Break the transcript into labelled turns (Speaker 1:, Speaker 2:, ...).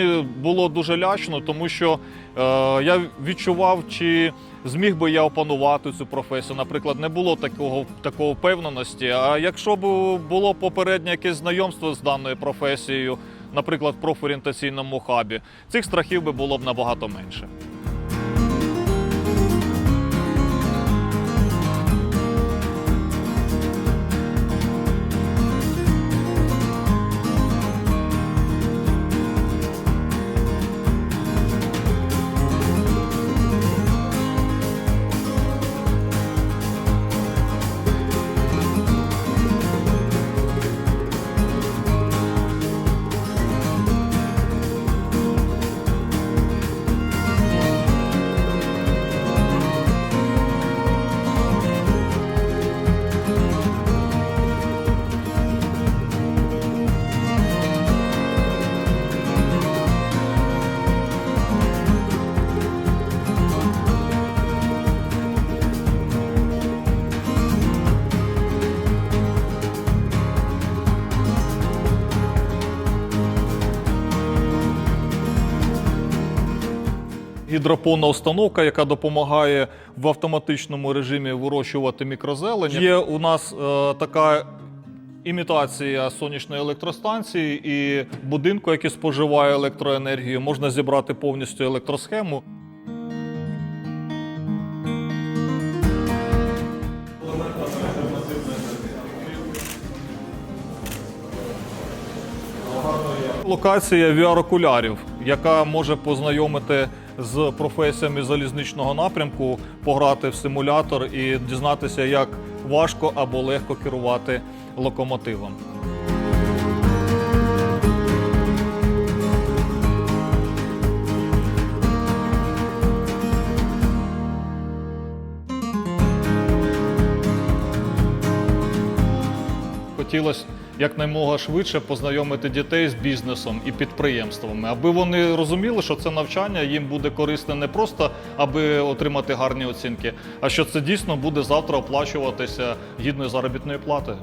Speaker 1: Мені було дуже лячно, тому що е, я відчував, чи зміг би я опанувати цю професію. Наприклад, не було такого такого впевненості. А якщо б було попереднє якесь знайомство з даною професією, наприклад, в профорієнтаційному хабі, цих страхів би було б набагато менше. Гідропонна установка, яка допомагає в автоматичному режимі вирощувати мікрозелень. Є у нас е, така імітація сонячної електростанції і будинку, який споживає електроенергію. Можна зібрати повністю електросхему. Локація VR-окулярів, яка може познайомити з професіями залізничного напрямку, пограти в симулятор і дізнатися, як важко або легко керувати локомотивом. Хотілося якнаймога швидше познайомити дітей з бізнесом і підприємствами, аби вони розуміли, що це навчання їм буде корисне не просто аби отримати гарні оцінки, а що це дійсно буде завтра оплачуватися гідною заробітною платою.